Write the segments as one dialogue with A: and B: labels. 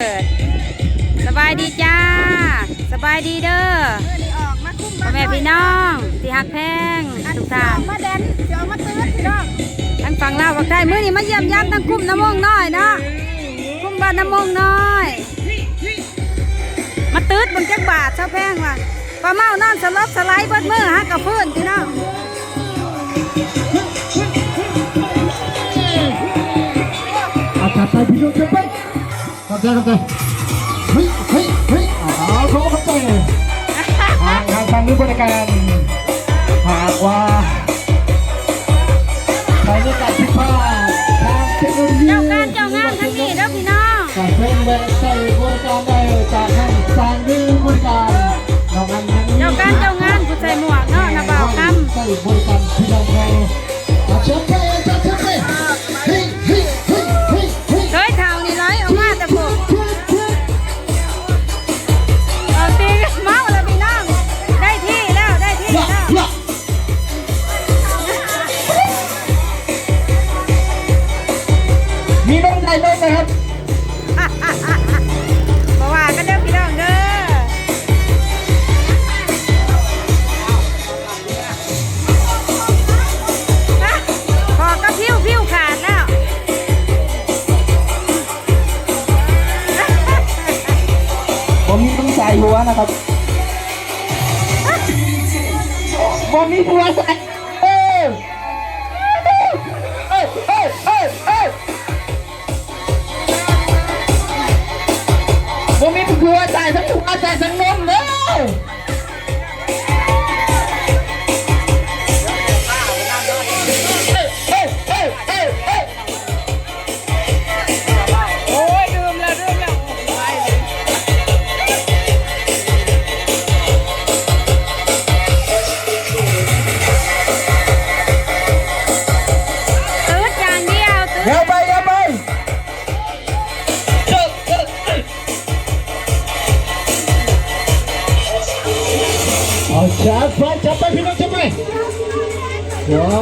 A: เกิดสบายดีจ้า สบายดีเด้อ
B: นี่ออกมาคุ้ม
A: พ่อแม่พี่น้องที่หักแพงทุกท่าน
B: มาแดนเดี๋ยวมาตื้อพี่น้อง
A: ทั้งฝั่งลาวฝั่งไทยมื้อนี้มาเยี่ยมยามทั้งคุ้มน้ำมงน้อยเนาะคุ้มบ้านน้ำมงน้อย มาตืดบนจักบาทเช้าแพงว่ะปลาเมานอนสลบสไลด์เบิดมือฮักกับพื้นพี่น้อง
C: อาจัดไปพี่น้องจัดไป จัดไปจัดไปเฮ้ยเฮ้ยเฮ้ยเอาเขาเข้าไปทางทางทางนี้บริการหากว่าใช้ในการพิพาทางเทคโนโลยี
A: เจ้าการเจ้างานทั้งนี้เด้อพี่น้อง
C: การเป็นแวะใช้บริการได้จากทางสร้างดื้อบริการ
A: เพ
C: ราะ
A: ว่าก็เด้อพี่น้องเด้อะพอก็พิ้วพิ้วขาดแล้ว
C: ผมมีต้องใส่หัวนะครับผมมีหัวใส่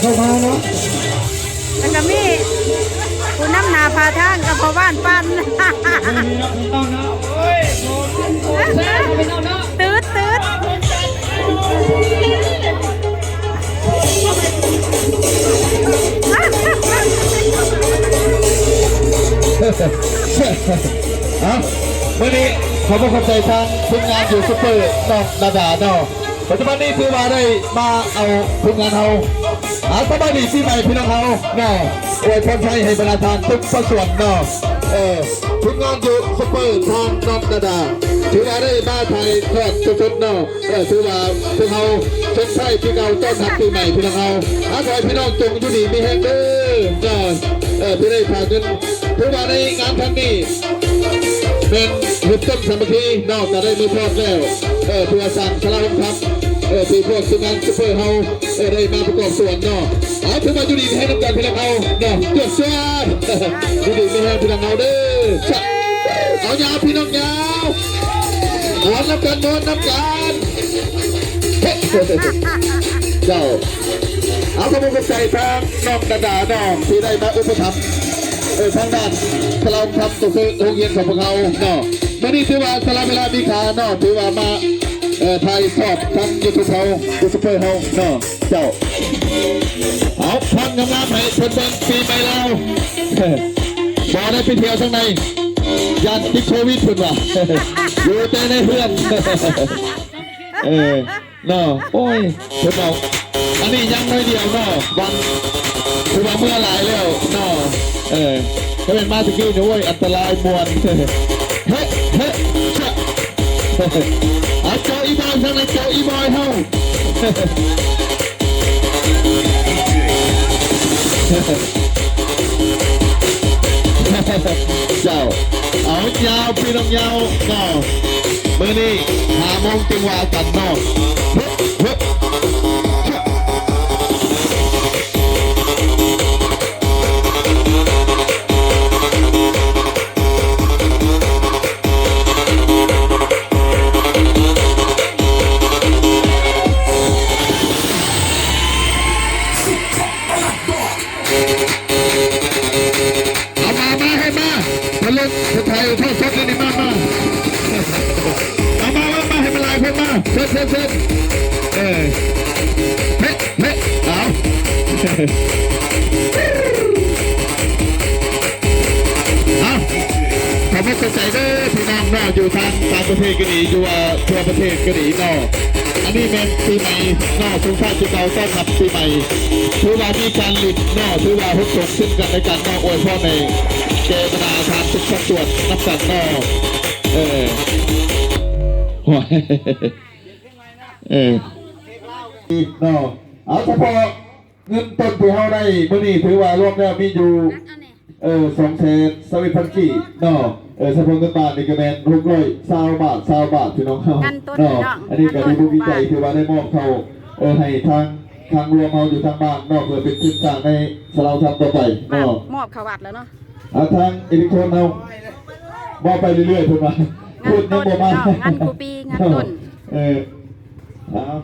C: เข้ามา
A: เนาะแล้วก็มีคุณน้ำหนาพาทางกับพ่อบ้านปั้นตืดตืด
C: อะวันนี้ขอขอบใจทางทีมงานอยู่ซุปเปอร์น้องดาดาเนาะปัจจุบันนี้คือว่าได้มาเอาทีมงานเรา อาสบาดีปีใหม่พี่น้องเขาเนาะอวยพรชัยให้บรรดาทานทุกภาคส่วนเนาะเออทีมงานอยู่ซุปเปอร์ทางน้องดาดาถือว่าได้มาไทยทอดสุดๆเนาะเออถือว่าพวกเขาชดใช้ที่เราต้อนรับปีใหม่พี่น้องเขาอาขอให้พี่น้องจงอยู่ดีมีแห้งเด้อเนาะเออที่ได้พากันถือว่าในงานครั้งนี้เป็นหุบต้นสามัคคีนอกจากได้มือทอดแล้วเออเพื่อสั่งชลาลทัพ เออที่พวกทีมงานซุปเปอร์เฮาเออได้มาประกอบส่วนเนาะเอาถือมาจุดีให้น้ำกันพี่น้องเฮาเนาะเจ้าเสียนจุดีไม่ให้พี่น้องเฮาเด้อเอายาวพี่น้องยาวหอนน้ำกันนอนน้ำกันเฮ้เจ้าเอาขอบคุณใจทางน้องดาดาน้องที่ได้มาอุปถัมภ์เออทางด้านสลามทำตัวคือโรงเรียนของพวกเขาเนาะไม่ได้ถือว่าสลามเวลามีขาเนาะถือว่ามา เออไทยสอบทั้งยูทูบเขายูทูบเบอร์เขาเนาะเจ้าเอาพันงามๆให้เพื่อนๆปีใหม่เราเออบอได้ไปเที่ยวข้างในยันติดโควิดเพิ่นว่ะอยู่แต่ในเพื่อนเออเนาะโอ้ยเพิ่นบอกอันนี้ยังน้อยเดียวเนาะวันคือว่าเมื่อหลายแล้วเนาะเออก็เป็นมาตะกี้นะเว้ยอันตรายมวนเฮ้เฮ้เชะอาเจ้าเจ้าเอายาวพี่น้องยาวเนาะมื่อ เอาขอบคุณใจเด้อพี่น้องเนาะอยู่ทางต่างประเทศก็ดีอยู่อ่าทั่วประเทศก็ดีเนาะอันนี้เป็นปีใหม่นาะทุกท่านที่เราต้อนรับปีใหม่ถือว่ามีการหลิดนาะถือว่าพุทธงซึ่งกันและกันนาะอวยพรในเจตนาทางทุกสัดส่วนนับกันเนาะเออโอ้ยเออเนาะเอาเฉพาะ เงินต้นที่เราได้เมื่อนี้ถือว่ารวมแล้วมีอยู่เออสองแสนสวิตพันกี่เนาะเออสะพงเงินบาทนี่ก็แมนหกร้อยสาวบาทสาวบาทพี่น้องเขา
A: กันต้น
C: เนาะ
A: เนาะ
C: อันนี้ก็
A: กันต้
C: ได้
A: น
C: ผู้วิจัยคือว่าได้มอบเขาเออให้ทางทางรวมเราอยู่ทางบ้านเนาะเพื่อเป็นพื้นฐานในสเราทำต่อไป
A: มาม
C: เนาะ
A: มอบเขาวัดแล้วเนาะ
C: เอาทางอิเล็กโทรนเอามอบไปเรื่อยๆเพื่อนว่าพูดยังบ่มา
A: งานต้นเนาะงานครูปีงานต้น
C: เออเอา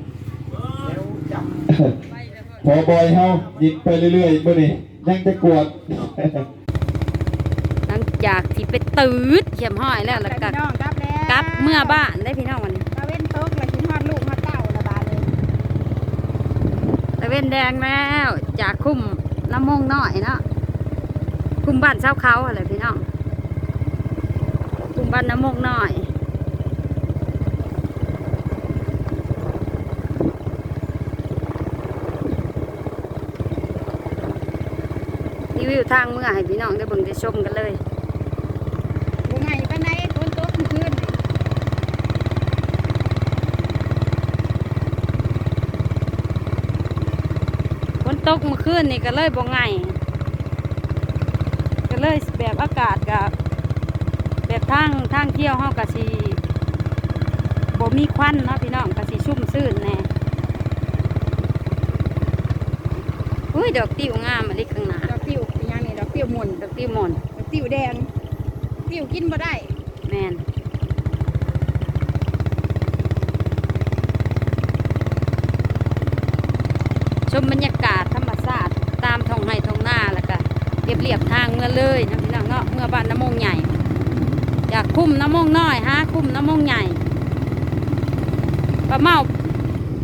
C: พอบอยเฮายิงไปเรื่อยๆเมื่อนี้ยังจะกวด
A: หลังจากที่ไปตืดเข็มห้อยแล้วแล้วก็
B: พี่น้องกลับแล้ว
A: กลับเมื่อบ้านได้พี่น้องวันนี้
B: ตะเว้นตกแล้วกินฮอดลูกฮอดเต้าละบาดเลย
A: ตะเว้นแดงแล้วจากคุ้มน้ำมงน้อยเนาะคุ้มบ้านเช้าเขาอะไรพี่น้องคุ้มบ้านน้ำมงน้อยรี วิวทางเมื่อให้พี่น้องได้เบิ่งได้ชมกันเลย
B: บ่ไงไปไหนฝนตกเมื่อคืนนี่
A: ฝนตกเมื่อคืนนี่ก็เลยบ่ไงก็เลยแบบอากาศกับแบบทางทางเที่ยวเฮากะสิบ่มีควันเนาะพี่น้องกะสิชุ่มซื่นแน่อุ้ยดอกติ้วงามมาลิข้างหน้า
B: มุน
A: ดอกติ้วหมอน
B: ดอกติ้วแดงติวกินบ่ได้
A: แมนชมบรรยากาศธรรมชาติตามท้องไร่ท้องนาแล้วก็เรียบเรียบทางเมื่อเลยนะพี่น้องเนาะเมื่อบ้านน้ำมงใหญ่อยากคุ้มน้ำมงน้อยฮะคุ้มน้ำมงใหญ่ปลาเมา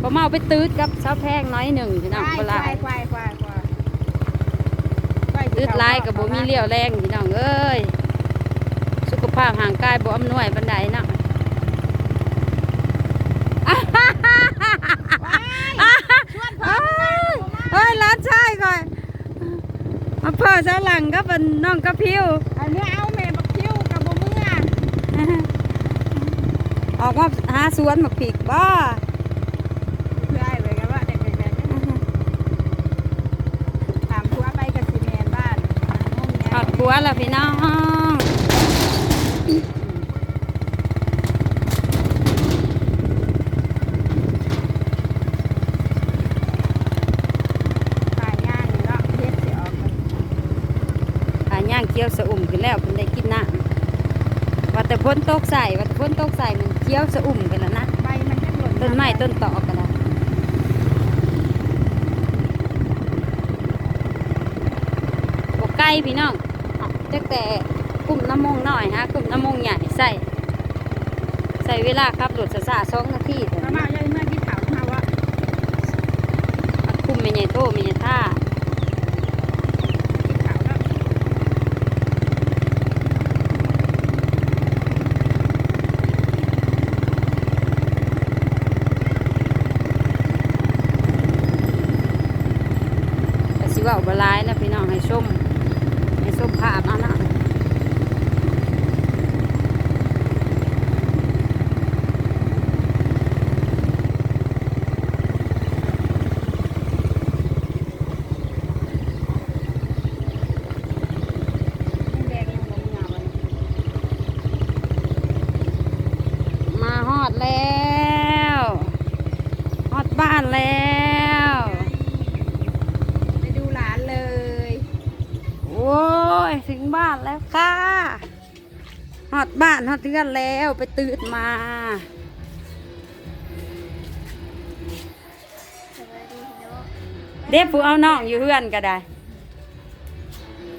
A: ปลาเมาไปตื้ดกับเช้าแพงน้อยหนึ่งพี่น้อง
B: ควา
A: เวลา
B: ควายควายควาย ควายควาย
A: ตื้ดลายกับบ่มีเลี้ยวแรงพี่น้องเอ้ยสุขภาพห่างกายบ่อำนวยบันไดเนาะ
B: ชวนพ่อ
A: เฮ้ยร้านชายก่อนมาเพิ่อเจ้าหลังก็เป็นน้องกระพิว
B: อันนี้เอาแม่บักคิ้วกับบ่มือ
A: ออกมาหาสวนหมักผีกบ้า
B: เพื่อให้ไว้กันว่าเด็กๆตามทัวไปกับสิแมนบ้านงง
A: ถอดบั วแล้วพี่น้องขาย่างเคี้ยวสะอุ่มขึ้นแล้วเพิ่นได้กินน้ำว่าแต่พ้นตกใส่ว่าแต่พ้นตกใส่มันเคี้ยวสะอุ่มกันแล้วนะ
B: ใบมันจะหล่น
A: ต้นไม้ต้นตอกกันนะบกไก่พี่น้อง ตั้งแต่กลุ่มน้ำมงหน่อยฮะกลุ่มน้ำมงใหญ่ใส่ ใส่เวลาครับหลุดสะสะสองนาที
B: มามาใหญ่เมื่อกี้ถามมาวะ
A: กลุ่มไม่ใหญ่โตไมเนท่า
B: ว่า
A: บลายนะพี่น้องให้ชม มขาพเอานะมาฮอดแล้วฮอดบ้านแล้ว
B: ไปดูหลานเลย
A: โอ้ ย ถึงบ้านแล้วค่ะฮอดบ้านฮอดเทือนแล้วไปตื่นมาเด็บผู้เอาน้องอยู่เฮือนก็ได้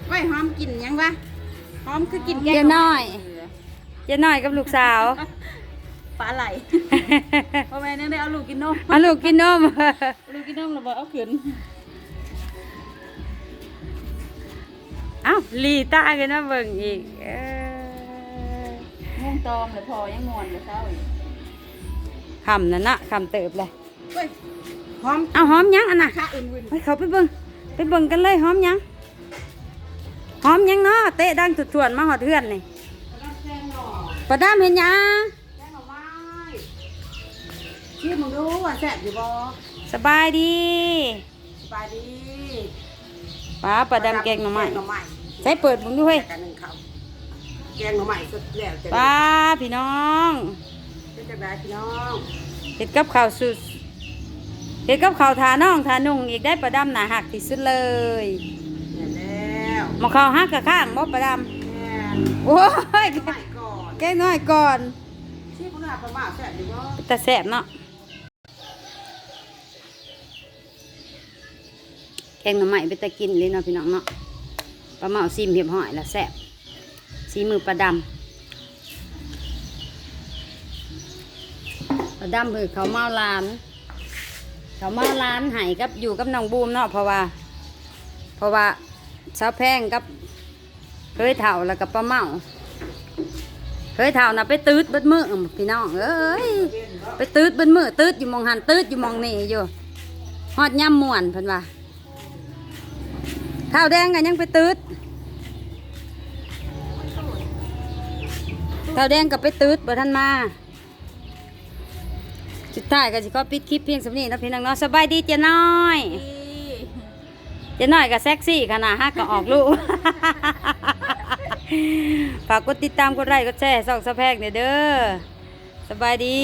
B: ไว้หอมกินยังวะหอมคือกินแก
A: เจ๊น้อยเจ๊น้อยกับลูกสาว
B: ปลาไหลพ่อแม่เนี่ยได้เอาลูกกินนม
A: เอาลูกกินนม
B: ลูกกินนมหรือบ่เอาขืน
A: เอ้าลีตากันมาเบิ่งอีกเออ
B: ม่วงตอมเลยพอยังงอนเลยเศร้าอีก
A: คำนั่นนะคำเติบเลย
B: เฮ้ยหอม
A: เอาหอมยังอันน่ะ
B: ข้าอื่นวิน
A: ไปเขาไปเบิ่งไปเบิ่งกันเลยหอมยังหอมยังเนาะเตะดังตุดทวนมาหอดเทือนนี่
B: แจ้งหน่อ
A: ประดามเห็นยัง
B: แจ้งหน่อไม้ชื่อมึงดูว่าแซ่บอยู่บ่
A: สบายดี
B: สบายดี
A: ป้าประดามแกงหน่อไม้
B: แกงหน่อไม้
A: ใช้เปิดมึงด้วย
B: กันหนึ่งคำแกงหน่อไม้สุดแล้วจะ
A: ป้าพี่น้อง
B: เป็นจังไดพี่น้อง
A: เห็ดกับข้าวสุดเห็ดกับข้าวทาน้องทานุ่งอีกได้ประดามหนาหักที่สุดเลย
B: เนี่ยแล้ว
A: หมอข้าวหักกับข้างบ่ประดาม
B: แม่น
A: โอ้ย
B: หน่อไม้ก่อน
A: แกงน้อยก่อน
B: ชื่อคุณอาประมาทแซ่บอยู่บ่
A: แต่แสบเนาะ แกงหน่อไม้ไปต่กินเลยเนาะพี่น้องเนาะปลาเมาซิมเหียบหอยแล้วแสบสีมือปลาดำปลาดำคือเขาเมาร้าน เขาเมาร้านไห้กับอยู่กับน้องบูมเนาะเพราะว่า เพราะว่าสาวแพงกับเคยเถ่าแล้วกับปลาเมาเคยเถ่านะไปตืดเบิดมือพี่น้องเอ้ยไปตืดเบิดมือตืดอยู่มองหันตืดอยู่มองนี่อยู่ฮอดย่ำม่วนเพิ่นว่า ข้าวแดงกันยังไปตืดข้าวแดงก็ไปตืดบ่ทันมาสุดท้ายก็สิขอปิดคลิปเพียงสำนี้นะพี่น้องเนาะสบายดีเจ้าน้อยเจ้าน้อยก็เซ็กซี่ขนาดฮักก็ออกลูกฝากกดติดตามกดไลค์กดแชร์ส่องสะแพกเนี่ยเด้อสบายดี